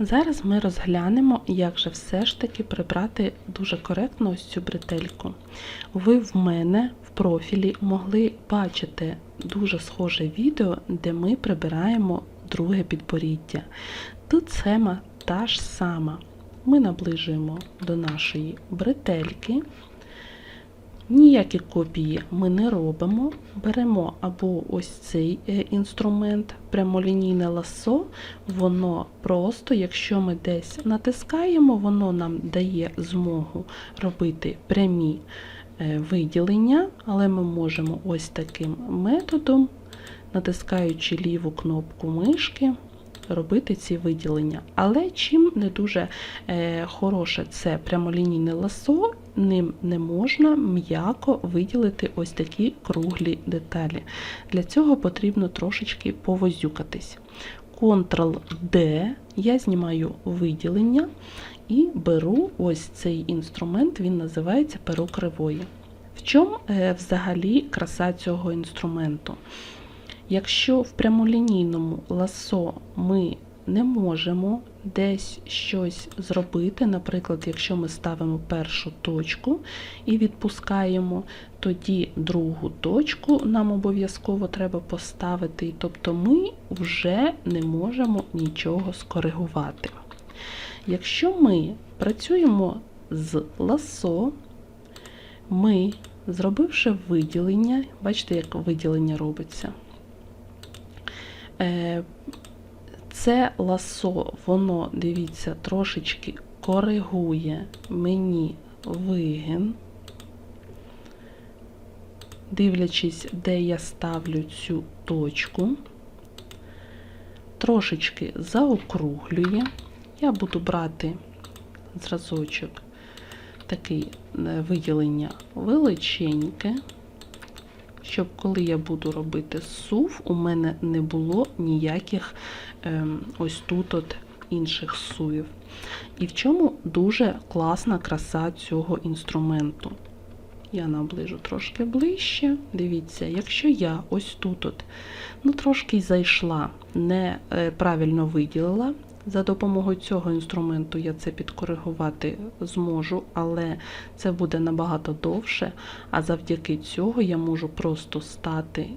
Зараз ми розглянемо, як же все ж таки прибрати дуже коректно ось цю бретельку. Ви в мене в профілі могли бачити дуже схоже відео, де ми прибираємо друге підборіддя. Тут схема та ж сама. Ми наближуємо до нашої бретельки. Ніякі копії ми не робимо. Беремо або ось цей е, інструмент, прямолінійне ласо, воно просто, якщо ми десь натискаємо, воно нам дає змогу робити прямі е, виділення, але ми можемо ось таким методом, натискаючи ліву кнопку мишки, робити ці виділення. Але чим не дуже е, хороше це прямолінійне ласо, ним не можна м'яко виділити ось такі круглі деталі. Для цього потрібно трошечки повозюкатись. Ctrl-D, я знімаю виділення і беру ось цей інструмент, він називається перо кривої. В чому е, взагалі краса цього інструменту? Якщо в прямолінійному ласо ми не можемо десь щось зробити, наприклад, якщо ми ставимо першу точку і відпускаємо, тоді другу точку нам обов'язково треба поставити, тобто ми вже не можемо нічого скоригувати. Якщо ми працюємо з ласо, ми, зробивши виділення, бачите, як виділення робиться. Е, це ласо, воно, дивіться, трошечки коригує мені вигин, дивлячись, де я ставлю цю точку, трошечки заокруглює. Я буду брати зразочок такий е, виділення величеньке щоб коли я буду робити сув, у мене не було ніяких ем, ось тут от інших сувів. І в чому дуже класна краса цього інструменту. Я наближу трошки ближче. Дивіться, якщо я ось тут от, ну трошки зайшла, неправильно виділила, за допомогою цього інструменту я це підкоригувати зможу, але це буде набагато довше. А завдяки цього я можу просто стати,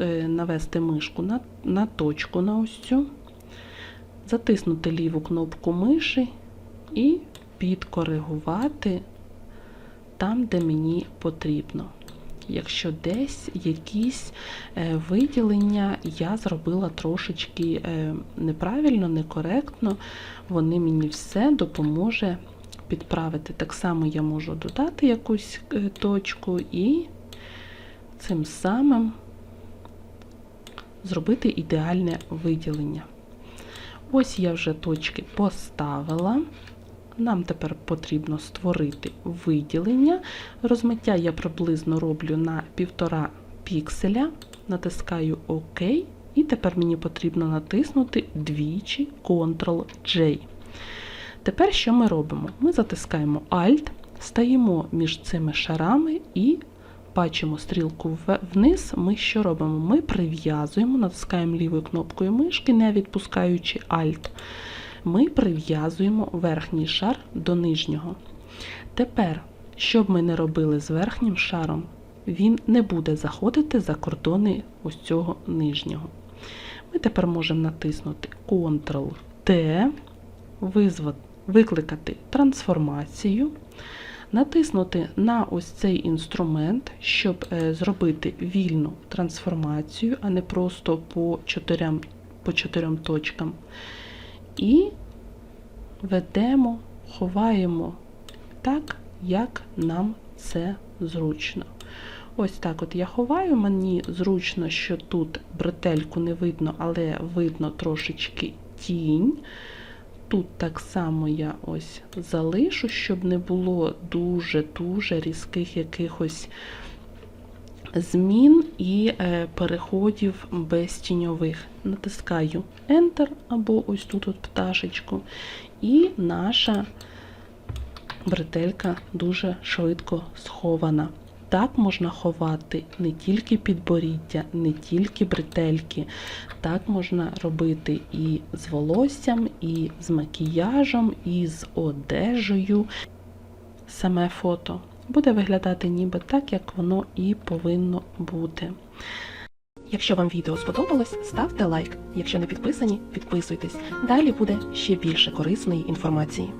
е, навести мишку на, на точку на ось цю, затиснути ліву кнопку миші і підкоригувати там, де мені потрібно якщо десь якісь е, виділення я зробила трошечки е, неправильно, некоректно, вони мені все допоможе підправити. Так само я можу додати якусь е, точку і цим самим зробити ідеальне виділення. Ось я вже точки поставила. Нам тепер потрібно створити виділення. Розмиття я приблизно роблю на 1,5 пікселя, натискаю ОК, і тепер мені потрібно натиснути двічі Ctrl-J. Тепер що ми робимо? Ми затискаємо Alt, стаємо між цими шарами і бачимо стрілку вниз. Ми що робимо? Ми прив'язуємо, натискаємо лівою кнопкою мишки, не відпускаючи Alt ми прив'язуємо верхній шар до нижнього. Тепер, що б ми не робили з верхнім шаром, він не буде заходити за кордони ось цього нижнього. Ми тепер можемо натиснути Ctrl-T, викликати трансформацію, натиснути на ось цей інструмент, щоб е, зробити вільну трансформацію, а не просто по чотирям, по чотирьом точкам. І ведемо, ховаємо так, як нам це зручно. Ось так от я ховаю, мені зручно, що тут бретельку не видно, але видно трошечки тінь. Тут так само я ось залишу, щоб не було дуже-дуже різких якихось змін і е, переходів без тіньових. Натискаю Enter або ось тут от пташечку, і наша бретелька дуже швидко схована. Так можна ховати не тільки підборіддя, не тільки бретельки. Так можна робити і з волоссям, і з макіяжем, і з одежею. Саме фото буде виглядати ніби так, як воно і повинно бути. Якщо вам відео сподобалось, ставте лайк. Якщо не підписані, підписуйтесь. Далі буде ще більше корисної інформації.